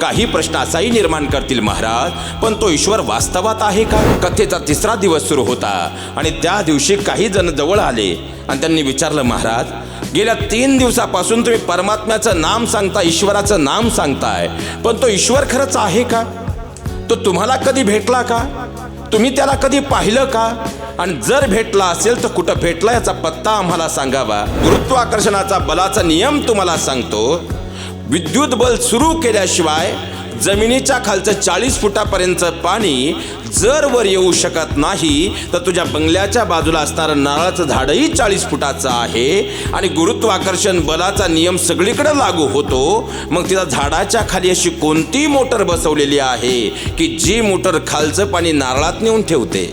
काही प्रश्न असाही निर्माण करतील महाराज. पण तो ईश्वर वास्तवात आहे का? कथेचा तिसरा दिवस सुरू होता आणि त्या दिवशी काही जण जवळ आले आणि त्यांनी विचारलं महाराज गेल्या तीन दिवसापासून तुम्ही परमात्म्याचं नाम सांगता ईश्वराचं नाम सांगताय पण तो ईश्वर खरंच आहे का? तो तुम्हाला कधी भेटला का? तुम्ही त्याला कधी पाहिलं का? आणि जर भेटला असेल तर कुठं भेटला याचा पत्ता आम्हाला सांगावा. गुरुत्वाकर्षणाचा बलाचा नियम तुम्हाला सांगतो. विद्युत बल सुरू केल्याशिवाय जमिनीच्या खालचं चाळीस फुटापर्यंतचं पाणी जर वर येऊ शकत नाही तर तुझ्या बंगल्याच्या बाजूला असणारं नारळाचं झाडही चाळीस फुटाचं आहे. आणि गुरुत्वाकर्षण बलाचा नियम सगळीकडे लागू होतो. मग तिला झाडाच्या खाली अशी कोणती मोटर बसवलेली आहे की जी मोटर खालचं पाणी नारळात नेऊन ठेवते?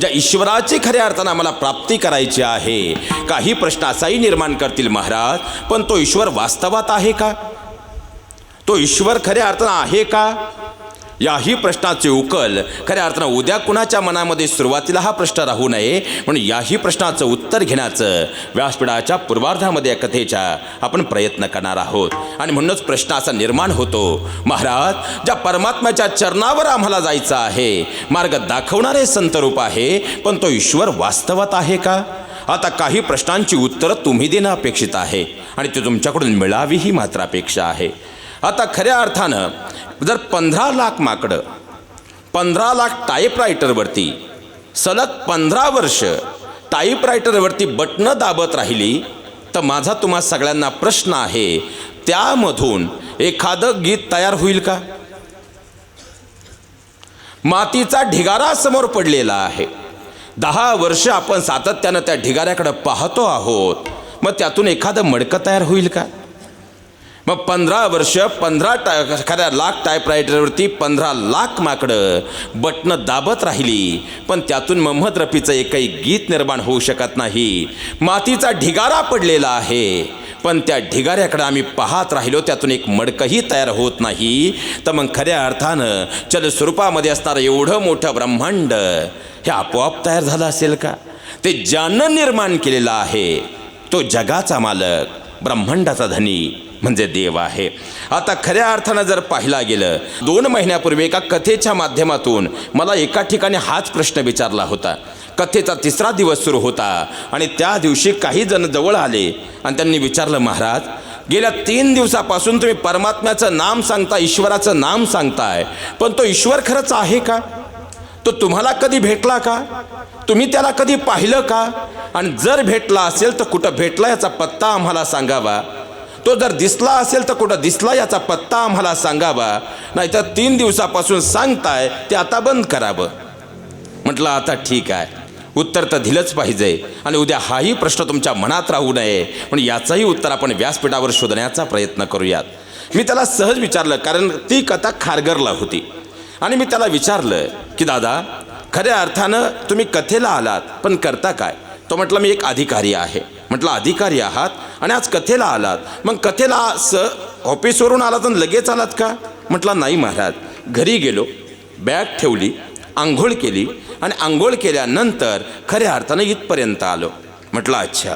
ज्या ईश्वराची खऱ्या अर्थानं आम्हाला प्राप्ती करायची आहे काही प्रश्न असाही निर्माण करतील महाराज पण तो ईश्वर वास्तवात आहे का? तो ईश्वर खऱ्या अर्थानं आहे का? याही प्रश्नाचे उकल. खऱ्या अर्थानं उद्या कुणाच्या मनामध्ये सुरुवातीला हा प्रश्न राहू नये? म्हणून याही प्रश्नाचं उत्तर घेण्याचं व्यासपीठाच्या पूर्वार्धामध्ये या कथेच्या आपण प्रयत्न करणार आहोत. आणि म्हणूनच प्रश्न असा निर्माण होतो महाराज ज्या परमात्म्याच्या चरणावर आम्हाला जायचं आहे मार्ग दाखवणारे संत रूप आहे पण तो ईश्वर वास्तवात आहे का? आता काही प्रश्नांची उत्तरं तुम्ही देणं अपेक्षित आहे आणि ते तुमच्याकडून मिळावी ही मात्र अपेक्षा आहे. आता खऱ्या अर्थानं जर पंधरा लाख माकडं पंधरा लाख टाईपरायटरवरती सलग पंधरा वर्ष टाईपरायटरवरती बटणं दाबत राहिली तर माझा तुम्हा सगळ्यांना प्रश्न आहे त्यामधून एखादं गीत तयार होईल का? मातीचा ढिगारा समोर पडलेला आहे. दहा वर्ष आपण सातत्यानं त्या ढिगाऱ्याकडे पाहतो आहोत मग त्यातून एखादं मडकं तयार होईल का? मग पंधरा वर्ष पंधरा टा एखाद्या लाख टायपरायटरवरती पंधरा लाख माकडं बटणं दाबत राहिली. पण त्यातून मोहम्मद रफीचं एकही गीत निर्माण होऊ शकत नाही. मातीचा ढिगारा पडलेला आहे. पण त्या ढिगाऱ्याकडे आम्ही पाहत राहिलो त्यातून एक मडकंही तयार होत नाही. तर मग खऱ्या अर्थानं चल स्वरूपामध्ये असणारं एवढं मोठं ब्रह्मांड हे आपोआप तयार झालं असेल का? ते ज्यानं निर्माण केलेलं आहे तो जगाचा मालक ब्रह्मांडाचा धनी. म्हणजे देव आहे. आता खऱ्या अर्थानं जर पाहिला गेलं दोन महिन्यापूर्वी एका कथेच्या माध्यमातून मला एका ठिकाणी हाच प्रश्न विचारला होता. कथेचा तिसरा दिवस सुरू होता आणि त्या दिवशी काही जण जवळ आले आणि त्यांनी विचारलं महाराज गेल्या तीन दिवसापासून तुम्ही परमात्म्याचं नाम सांगता ईश्वराचं नाम सांगताय पण तो ईश्वर खरंच आहे का? तो तुम्हाला कधी भेटला का? तुम्ही त्याला कधी पाहिलं का? आणि जर भेटला असेल तर कुठं भेटला याचा पत्ता आम्हाला सांगावा. तो जर दिसला असेल तर कुठं दिसला याचा पत्ता आम्हाला सांगावा. नाहीतर तीन दिवसापासून सांगताय ते आता बंद करावं. म्हटलं आता ठीक आहे. उत्तर तर दिलंच पाहिजे. आणि उद्या हाही प्रश्न तुमच्या मनात राहू नये. पण याचंही उत्तर आपण व्यासपीठावर शोधण्याचा प्रयत्न करूयात. मी त्याला सहज विचारलं कारण ती कथा खारगरला होती. आणि मी त्याला विचारलं की दादा खऱ्या अर्थानं तुम्ही कथेला आलात पण करता काय? तो म्हटलं मी एक अधिकारी आहे. म्हटलं अधिकारी आहात आणि आज कथेला आलात. मग कथेला स ऑफिसवरून आलात आणि लगेच आलात का? म्हटला नाही महाराज. घरी गेलो बॅग ठेवली आंघोळ केली आणि आंघोळ केल्यानंतर खऱ्या अर्थानं इथपर्यंत आलो. म्हटलं अच्छा.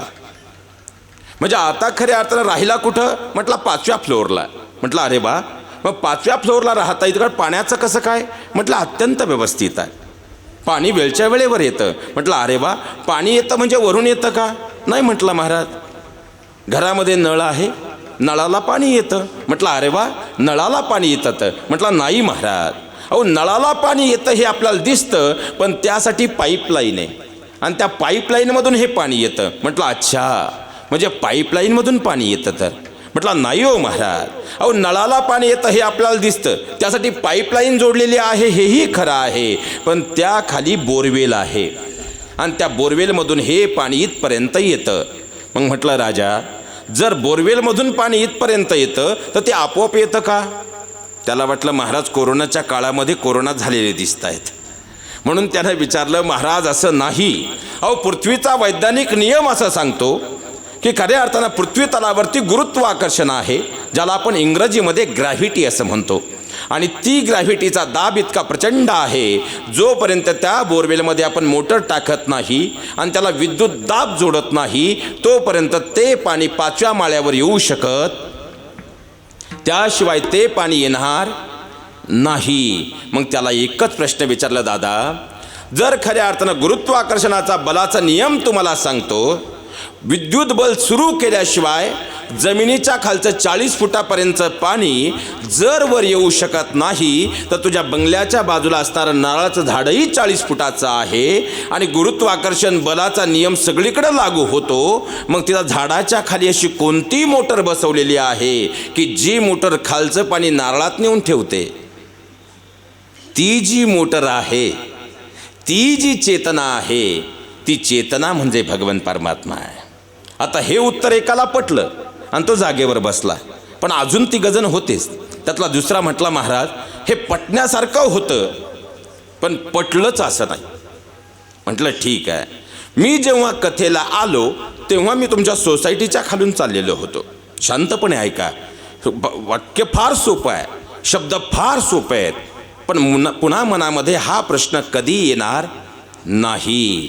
म्हणजे आता खऱ्या अर्थानं राहिला कुठं? म्हटलं पाचव्या फ्लोअरला. म्हटलं अरे वा. मग पाचव्या फ्लोअरला राहता इतकं पाण्याचं कसं काय? म्हटलं अत्यंत व्यवस्थित आहे. पाणी वेळच्या वेळेवर येतं. म्हटलं अरे वा. पाणी येतं म्हणजे वरून येतं का? नाही म्हटलं महाराज. घरामध्ये नळ आहे नळाला पाणी येतं. म्हटलं अरे वा नळाला पाणी येतं तर म्हटलं नाही महाराज. अहो नळाला पाणी येतं हे आपल्याला दिसतं पण त्यासाठी पाईपलाईन आहे. आणि त्या पाईपलाईनमधून हे पाणी येतं. म्हटलं अच्छा. म्हणजे पाईपलाईनमधून पाणी येतं तर. म्हटलं नाही हो महाराज. अहो नळाला पाणी येतं हे आपल्याला दिसतं. त्यासाठी पाईपलाईन जोडलेली आहे हेही खरं आहे. पण त्याखाली बोरवेल आहे. आणि त्या बोरवेलमधून हे पाणी इथपर्यंत येतं. मग म्हटलं राजा जर बोरवेलमधून पाणी इथपर्यंत येतं तर ते आपोआप येतं का? त्याला वाटलं महाराज कोरोनाच्या काळामध्ये कोरोना झालेले दिसत आहेत म्हणून त्यानं विचारलं महाराज असं नाही. अहो पृथ्वीचा वैज्ञानिक नियम असं सांगतो की खऱ्या अर्थानं पृथ्वी तलावरती गुरुत्वाकर्षण आहे ज्याला आपण इंग्रजीमध्ये ग्रॅव्हिटी असं म्हणतो. आणि ती ग्रॅव्हिटीचा दाब इतका प्रचंड आहे जोपर्यंत त्या बोरवेलमध्ये आपण मोटर टाकत नाही आणि त्याला विद्युत दाब जोडत नाही तोपर्यंत ते पाणी पाचव्या माळ्यावर येऊ शकत. त्याशिवाय ते पाणी येणार नाही. मग त्याला एकच प्रश्न विचारला दादा जर खऱ्या अर्थानं गुरुत्वाकर्षणाचा बलाचा नियम तुम्हाला सांगतो विद्युत बल सुरू केल्याशिवाय जमिनीच्या खालचं चाळीस फुटापर्यंतचं पाणी जर वर येऊ शकत नाही तर तुझ्या बंगल्याच्या बाजूला असणारं नारळाचं झाडही चाळीस फुटाचं आहे. आणि गुरुत्वाकर्षण बलाचा नियम सगळीकडे लागू होतो. मग तिला झाडाच्या खाली अशी कोणती मोटर बसवलेली आहे की जी मोटर खालचं पाणी नारळात नेऊन ठेवते? ती जी मोटर आहे ती जी चेतना आहे ती चेतना म्हणजे भगवान परमात्मा आहे. आता हे उत्तर एकाला पटलं आणि तो जागेवर बसला. पण अजून ती गजन होतेच. त्यातला दुसरा म्हटला महाराज हे पटण्यासारखं होतं पण पटलंच असं नाही. म्हटलं ठीक आहे. मी जेव्हा कथेला आलो तेव्हा मी तुमच्या सोसायटीच्या खालून चाललेलो होतो. शांतपणे ऐका. वाक्य फार सोपं आहे. शब्द फार सोपे आहेत. पण पुन्हा मनामध्ये हा प्रश्न कधी येणार नाही.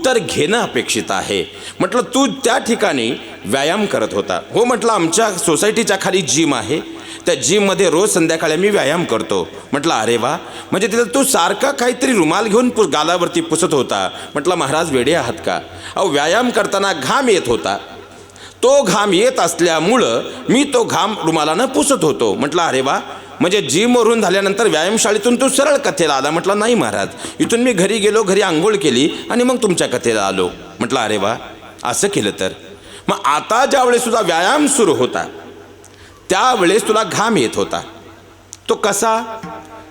उत्तर घेणं अपेक्षित आहे. म्हटलं तू त्या ठिकाणी व्यायाम करत होता. हो म्हटलं आमच्या सोसायटीच्या खाली जिम आहे. त्या जिममध्ये रोज संध्याकाळी मी व्यायाम करतो. म्हटलं अरे वा. म्हणजे तिथं तू सारखा काहीतरी रुमाल घेऊन पु गालावरती पुसत होता. म्हटलं महाराज वेडे आहात का? अहो व्यायाम करताना घाम येत होता. तो घाम येत असल्यामुळं मी तो घाम रुमालानं पुसत होतो. म्हटलं अरे वा. म्हणजे जिमवरून झाल्यानंतर व्यायामशाळेतून तू सरळ कथेला आला. म्हटलं नाही महाराज इथून मी घरी गेलो घरी आंघोळ केली आणि मग तुमच्या कथेला आलो. म्हटलं अरे वा असं केलं तर. मग आता ज्यावेळेस तुझा व्यायाम सुरू होता त्यावेळेस तुला घाम येत होता. तो कसा?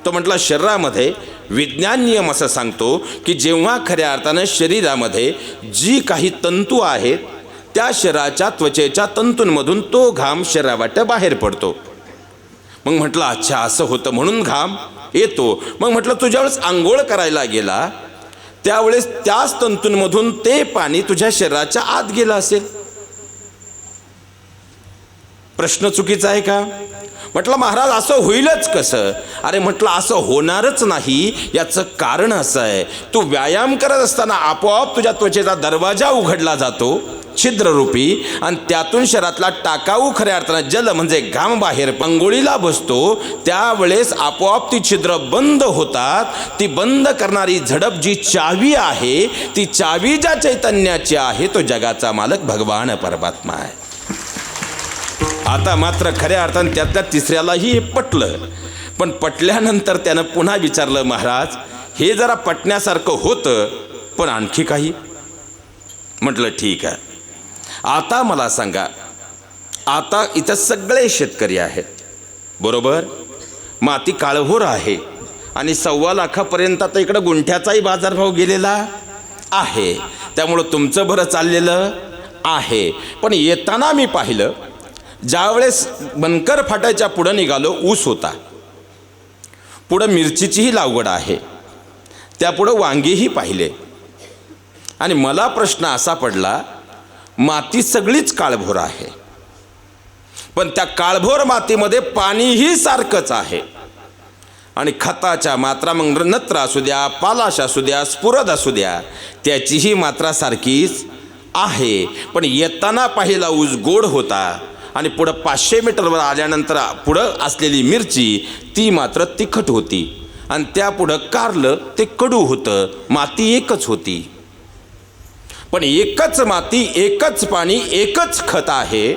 तो म्हटला शरीरामध्ये विज्ञान नियम असं सांगतो की जेव्हा खऱ्या अर्थानं शरीरामध्ये जी काही तंतू आहेत त्या शरीराच्या त्वचेच्या तंतूंमधून तो घाम शरीरावाट बाहेर पडतो. मग म्हटलं अच्छा असं होतं म्हणून घाम येतो. मग म्हटलं तुझ्या वेळेस आंघोळ करायला गेला त्यावेळेस त्याच तंतूंमधून ते पाणी तुझ्या शरीराच्या आत गेलं असेल. प्रश्न चुकीचा आहे का? म्हटलं महाराज असं होईलच कसं? अरे म्हटलं असं होणारच नाही. याचं कारण असं आहे. तू व्यायाम करत असताना आपोआप तुझ्या त्वचेचा दरवाजा उघडला जातो. छिद्ररूपी आणि त्यातून शरीरातला टाकाऊ खऱ्या अर्थानं जल म्हणजे घाम बाहेर पंगोळीला बसतो त्यावेळेस आपोआप ती छिद्र बंद होतात. ती बंद करणारी झडप जी चावी आहे ती चावी ज्या चैतन्याची आहे तो जगाचा मालक भगवान परमात्मा आहे. आता मात्र खऱ्या अर्थानं त्यातल्या तिसऱ्यालाही हे पटलं. पण पटल्यानंतर त्यानं पुन्हा विचारलं महाराज हे जरा पटण्यासारखं होतं पण आणखी काही? म्हटलं ठीक आहे. आता मला सांगा आता इथं सगळे शेतकरी आहेत. बरोबर? माती काळभोर आहे आणि सव्वा लाखापर्यंत आता इकडं गुंठ्याचाही बाजारभाव गेलेला आहे. त्यामुळं तुमचं बरं चाललेलं आहे. पण येताना मी पाहिलं ज्यावेळेस बनकर फाट्याच्या पुढं निघालो ऊस होता. पुढं मिरचीचीही लागवड आहे. त्यापुढं वांगीही पाहिले. आणि मला प्रश्न असा पडला माती सगळीच काळभोर आहे. पण त्या काळभोर मातीमध्ये पाणीही सारखंच आहे. आणि खताच्या मात्रा मग नत्र असू द्या पालाश असू द्या स्फुरद असू द्या त्याचीही मात्रा सारखीच आहे. पण येताना पाहिला ऊस गोड होता आणि पुढं पाचशे मीटरवर आल्यानंतर पुढं असलेली मिरची ती मात्र तिखट होती. आणि त्यापुढं कारलं ते कडू होतं माती एकच होती. पण एकच माती एकच पाणी एकच खत आहे.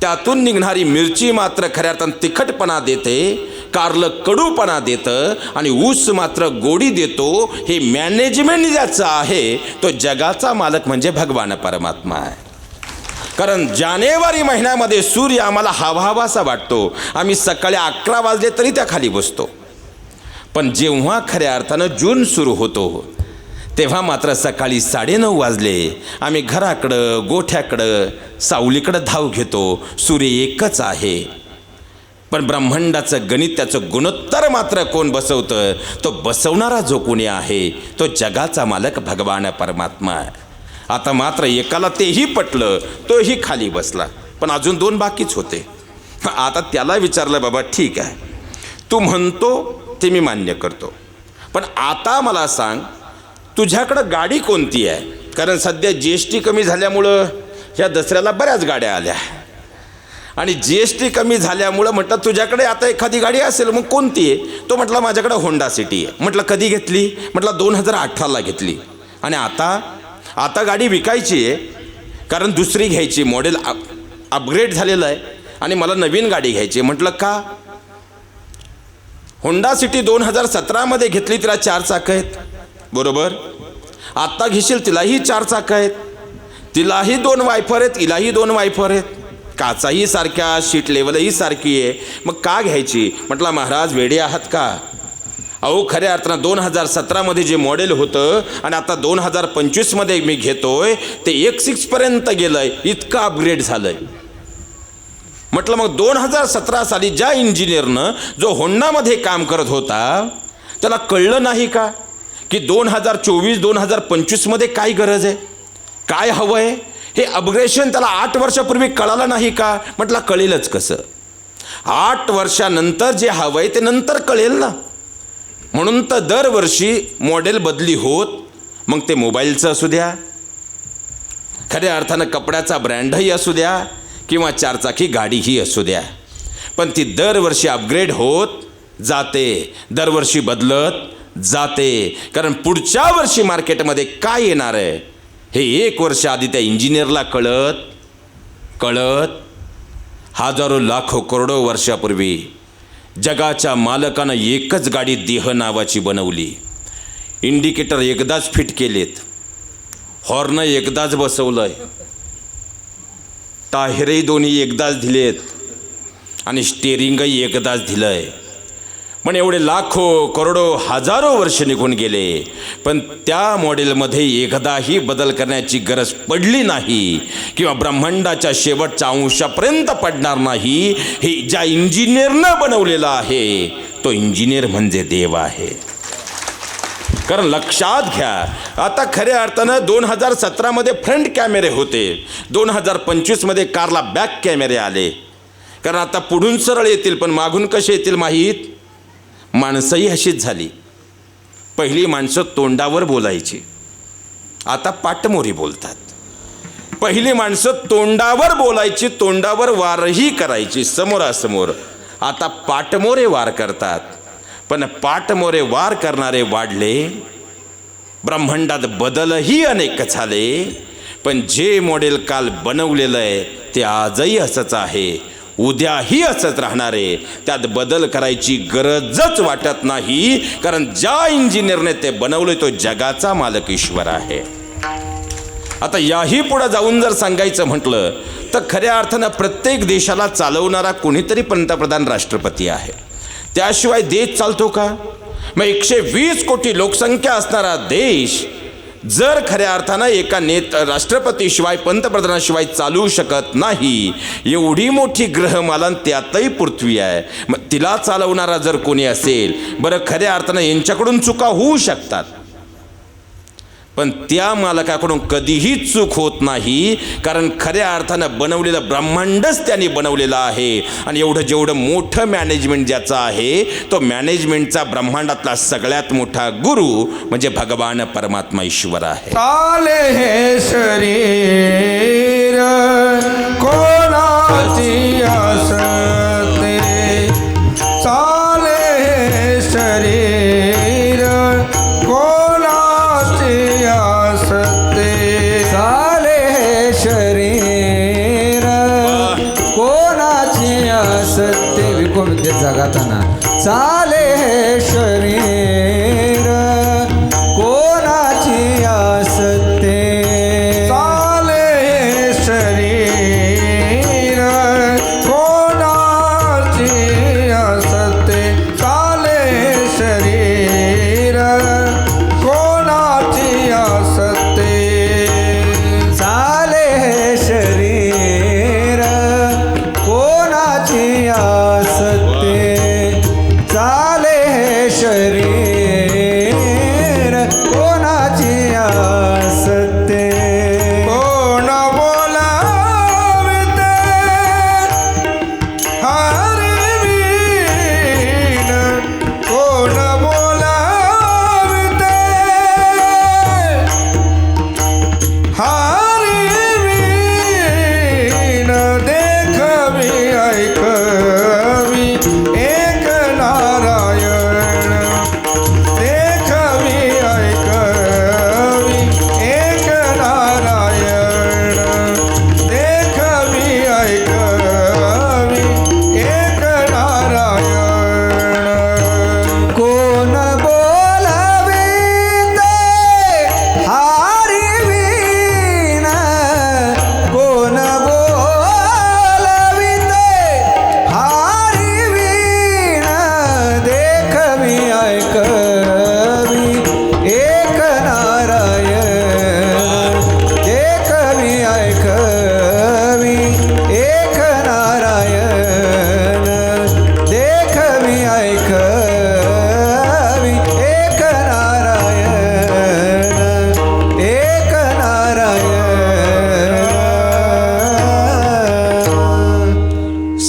त्यातून निघणारी मिरची मात्र खऱ्या अर्थानं तिखटपणा देते कारलं कडूपणा देतं आणि ऊस मात्र गोडी देतो. हे मॅनेजमेंट ज्याचं आहे तो जगाचा मालक म्हणजे भगवान परमात्मा आहे. कारण जानेवारी महिन्यामध्ये सूर्य आम्हाला हवाहवासा वाटतो. आम्ही सकाळी अकरा वाजले तरी त्या खाली बसतो. पण जेव्हा खऱ्या अर्थानं जून सुरू होतो तेव्हा मात्र सकाळी साडेनऊ वाजले. आम्ही घराकडं गोठ्याकडं सावलीकडं धाव घेतो. सूर्य एकच आहे. पण ब्रह्मांडाचं गणित त्याचं गुणोत्तर मात्र कोण बसवतं? तो बसवणारा जो कोणी आहे तो जगाचा मालक भगवान परमात्मा. आता मात्र एकाला तेही पटलं तोही खाली बसला. पण अजून दोन बाकीच होते. आता त्याला विचारलं बाबा ठीक आहे. तू म्हणतो ते मी मान्य करतो. पण आता मला सांग तुझ्याकडं गाडी कोणती आहे? कारण सध्या जी एस टी कमी झाल्यामुळं ह्या दसऱ्याला बऱ्याच गाड्या आल्या. आणि जी एस टी कमी झाल्यामुळं म्हटलं तुझ्याकडे आता एखादी गाडी असेल मग कोणती आहे? तो म्हटला माझ्याकडे होंडा सिटी आहे. म्हटलं कधी घेतली? म्हटलं दोन हजार अठराला घेतली. आणि आता आता गाडी विकायची आहे कारण दुसरी घ्यायची मॉडेल अप अपग्रेड झालेलं आहे आणि मला नवीन गाडी घ्यायची आहे. म्हटलं का? होंडा सिटी दोन हजार सतरामध्ये घेतली तिला चार चाकं आहेत. बरोबर? आत्ता घेशील तिलाही चार चाकं आहेत. तिलाही दोन वायफर आहेत तिलाही दोन वायफर आहेत. काचाही सारख्या शीट लेवलही सारखी आहे. मग का घ्यायची? म्हटला महाराज वेडे आहात का? अहो खऱ्या अर्थानं दोन हजार सतरामध्ये जे मॉडेल होतं आणि आता दोन हजार पंचवीसमध्ये मी घेतोय ते एक सिक्सपर्यंत गेलं आहे इतकं अपग्रेड झालं आहे म्हटलं मग दोन हजार सतरा साली ज्या इंजिनियरनं जो होंडामध्ये काम करत होता त्याला कळलं नाही का? की दोन हजार चोवीस दोन हजार पंचवीसमध्ये काय गरज आहे? काय हवं आहे? हे अपग्रेशन त्याला आठ वर्षापूर्वी कळालं नाही का? म्हटलं कळेलच कसं? आठ वर्षानंतर जे हवं आहे ते नंतर कळेल ना. म्हणून तर दरवर्षी मॉडेल बदली होत मग ते मोबाईलचं असू द्या. खऱ्या अर्थानं कपड्याचा ब्रँडही असू द्या किंवा चारचाकी गाडीही असू द्या. पण ती दरवर्षी अपग्रेड होत जाते. दरवर्षी बदलत जाते. कारण पुढच्या वर्षी मार्केटमध्ये काय येणार आहे? हे एक वर्ष आधी त्या इंजिनियरला कळत कळत हजारो लाखो करोडो वर्षापूर्वी जगाच्या मालकानं एकच गाडी देह नावाची बनवली. इंडिकेटर एकदाच फिट केलेत. हॉर्न एकदाच बसवलंय. ताहिरही दोन्ही एकदाच दिलेत. आणि स्टेरिंगही एकदाच दिलंय. पण एवढे लाखो करोडो हजारो वर्ष निघून गेले. पण त्या मॉडेलमध्ये एकदाही बदल करण्याची गरज पडली नाही किंवा ब्रह्मांडाच्या शेवटच्या अंशापर्यंत पडणार नाही हे ज्या इंजिनियरनं बनवलेलं आहे तो इंजिनियर म्हणजे देव आहे. कारण लक्षात घ्या आता खऱ्या अर्थानं दोन हजार सतरामध्ये फ्रंट कॅमेरे होते. दोन हजार पंचवीसमध्ये कारला बॅक कॅमेरे आले. कारण आता पुढून सरळ येतील पण मागून कसे येतील माहीत? माणसंही अशीच झाली. पहिली माणसं तोंडावर बोलायची. आता पाटमोरी बोलतात. पहिली माणसं तोंडावर बोलायची तोंडावर वारही करायची समोरासमोर. आता पाटमोरे वार करतात. पण पाटमोरे वार करणारे वाढले. ब्रह्मांडात बदलही अनेक झाले. पण जे मॉडेल काल बनवलेलं आहे ते आजही असंच आहे. उद्याही असंच राहणार. आहे त्यात बदल करायची गरजच वाटत नाही कारण ज्या इंजिनियरने ते बनवले तो जगाचा मालक ईश्वर आहे. आता याही पुढे जाऊन जर सांगायचं म्हटलं तर खऱ्या अर्थानं प्रत्येक देशाला चालवणारा कोणीतरी पंतप्रधान राष्ट्रपती आहे. त्याशिवाय देश चालतो का? मग एकशे वीस कोटी लोकसंख्या असणारा देश जर खऱ्या अर्थानं एका नेत राष्ट्रपतीशिवाय पंतप्रधानाशिवाय चालू शकत नाही एवढी मोठी ग्रहमाला त्यातही पृथ्वी आहे. मग तिला चालवणारा जर कोणी असेल बरं खऱ्या अर्थानं यांच्याकडून चुका होऊ शकतात. पण त्या मालकाकडून कधीही चूक होत नाही कारण खऱ्या अर्थानं बनवलेलं ब्रह्मांडच त्यांनी बनवलेलं आहे. आणि एवढं जेवढं मोठं मॅनेजमेंट ज्याचं आहे तो मॅनेजमेंटचा ब्रह्मांडातला सगळ्यात मोठा गुरु म्हणजे भगवान परमात्मा ईश्वर आहे. हे शरीर कोणाची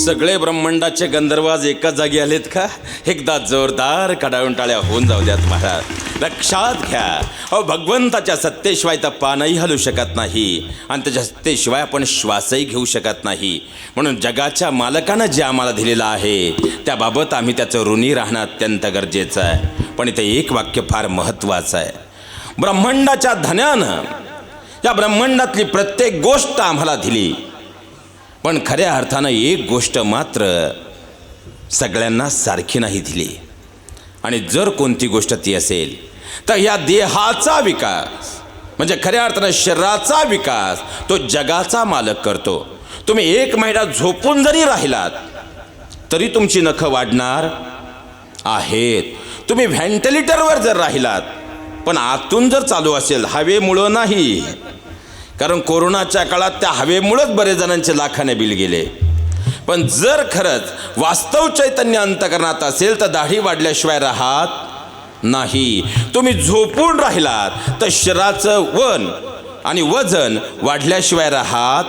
सगळे ब्रह्मांडाचे गंधर्वाज एकाच जागी आलेत का? एकदा जोरदार कडाळून टाळ्या होऊन जाऊ द्यात महाराज. लक्षात घ्या. अहो भगवंताच्या सत्तेशिवाय तर पानही हलू शकत नाही आणि त्याच्या सत्तेशिवाय आपण श्वासही घेऊ शकत नाही. म्हणून जगाच्या मालकानं जे आम्हाला दिलेलं आहे त्याबाबत आम्ही त्याचं ऋणी राहणं अत्यंत गरजेचं आहे. पण इथे एक वाक्य फार महत्त्वाचं आहे. ब्रह्मांडाच्या धन्यानं या ब्रह्मांडातली प्रत्येक गोष्ट आम्हाला दिली. पण खऱ्या अर्थानं एक गोष्ट मात्र सगळ्यांना सारखी नाही दिली. आणि जर कोणती गोष्ट ती असेल तर या देहाचा विकास म्हणजे खऱ्या अर्थानं शरीराचा विकास तो जगाचा मालक करतो. तुम्ही एक महिना झोपून जरी राहिलात तरी तुमची नखं वाढणार आहेत. तुम्ही व्हेंटिलेटरवर जर राहिलात पण आतून जर चालू असेल हवेमुळं नाही. कारण कोरोनाच्या काळात त्या हवेमुळंच बरेच जणांचे लाखाने बिल गेले. पण जर खरंच वास्तव चैतन्य अंतकरणात असेल तर दाढी वाढल्याशिवाय राहत नाही. तुम्ही झोपून राहिलात तर शरीराचं वन आणि वजन वाढल्याशिवाय राहत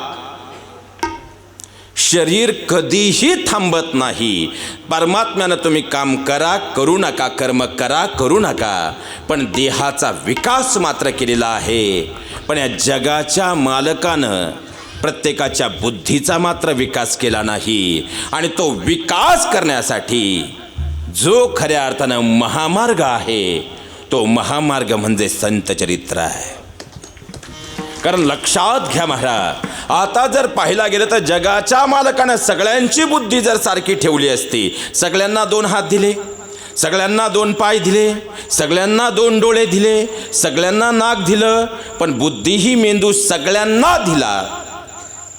शरीर कधीही थांबत नाही. परमात्म्यानं तुम्ही काम करा करू नका कर्म करा करू नका. पण देहाचा विकास मात्र केलेला आहे. पण या जगाच्या मालकानं प्रत्येकाच्या बुद्धीचा मात्र विकास केला नाही आणि तो विकास करण्यासाठी जो खऱ्या अर्थानं महामार्ग आहे तो महामार्ग म्हणजे संत चरित्र आहे. कारण लक्षात घ्या महाराज आता जर पाहिला गेलं तर जगाच्या मालकानं सगळ्यांची बुद्धी जर सारखी ठेवली असती सगळ्यांना दोन हात दिले. सगळ्यांना दोन पाय दिले सगळ्यांना दोन डोळे दिले सगळ्यांना नाक दिलं पण बुद्धीही मेंदू सगळ्यांना दिला.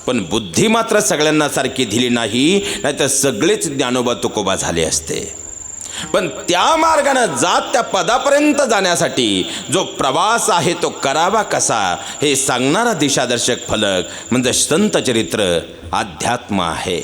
पण बुद्धी मात्र सगळ्यांना सारखी दिली नाही नाहीतर सगळेच ज्ञानोबा तुकोबा झाले असते. पण त्या मार्गानं जात त्या पदापर्यंत जाण्यासाठी जो प्रवास आहे तो करावा कसा हे सांगणारा दिशादर्शक फलक म्हणजे संत चरित्र अध्यात्म आहे.